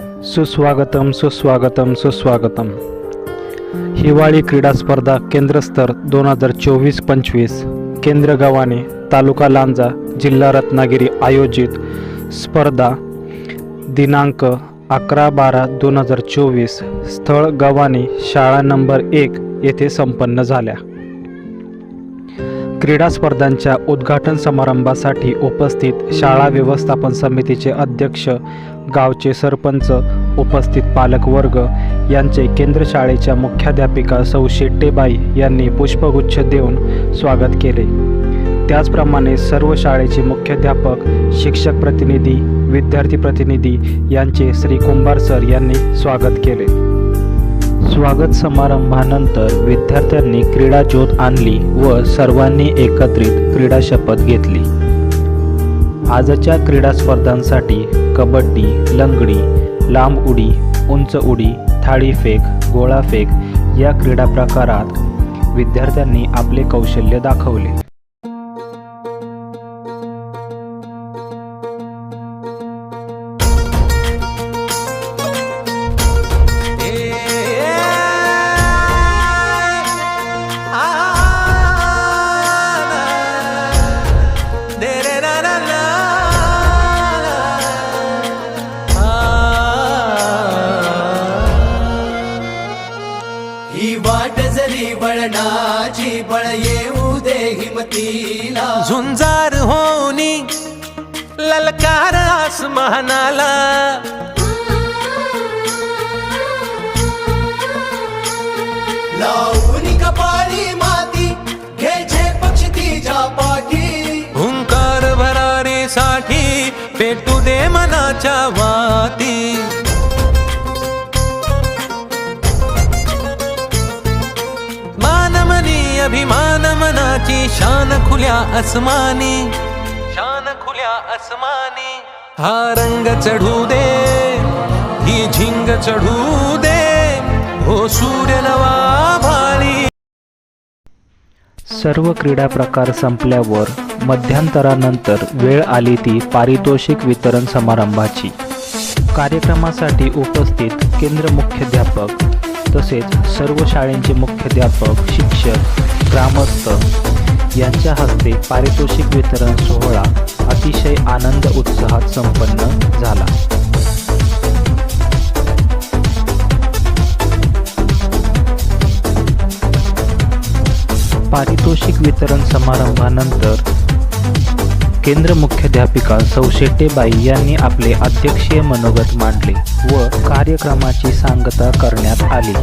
सुस्वागतम सुस्वागतम सुस्वागतम. हिवाळी क्रीडा स्पर्धा केंद्रस्तर दोन हजार चोवीस पंचवीस. केंद्र गव्हाणे तालुका लांजा जिल्हा रत्नागिरी आयोजित स्पर्धा दिनांक अकरा बारा दोन हजार चोवीस. स्थळ गव्हाणे शाळा नंबर एक येथे संपन्न झाल्या. क्रीडा स्पर्धांच्या उद्घाटन समारंभासाठी उपस्थित शाळा व्यवस्थापन समितीचे अध्यक्ष गावचे सरपंच उपस्थित पालकवर्ग यांचे केंद्र शाळेच्या मुख्याध्यापिका सौ शेट्टेबाई यांनी पुष्पगुच्छ देऊन स्वागत केले. त्याचप्रमाणे सर्व शाळेचे मुख्याध्यापक शिक्षक प्रतिनिधी विद्यार्थी प्रतिनिधी यांचे श्री कुंभार सर यांनी स्वागत केले. स्वागत समारंभानंतर विद्यार्थ्यांनी क्रीडा ज्योत आणली व सर्वांनी एकत्रित क्रीडा शपथ घेतली. आजच्या क्रीडा स्पर्धांसाठी कबड्डी लंगडी लांब उडी उंच उडी थाळीफेक गोळाफेक या क्रीडा प्रकारात विद्यार्थ्यांनी आपले कौशल्य दाखवले. बळणाची बळ येऊ दे हिमतीला. झुंजार होनी ललकार आसमानाला. लावून मनाची शान खुल्या अस्मानी शान खुल्या अस्मानी हा रंग चढू दे ही झिंग चढू दे हो सूर्य नवा भाळी. सर्व क्रीडा प्रकार संपल्यावर मध्यंतरानंतर वेळ आली ती पारितोषिक वितरण समारंभाची. कार्यक्रमासाठी उपस्थित केंद्र मुख्याध्यापक तसेच सर्व शाळेंचे मुख्याध्यापक शिक्षक ग्रामस्थ यांच्या हस्ते पारितोषिक वितरण सोहळा अतिशय आनंद उत्साहात संपन्न झाला. पारितोषिक वितरण समारंभानंतर केंद्र मुख्याध्यापिका सौशेटेबाई यांनी आपले अध्यक्षीय मनोगत मांडले व कार्यक्रमाची सांगता करण्यात आली.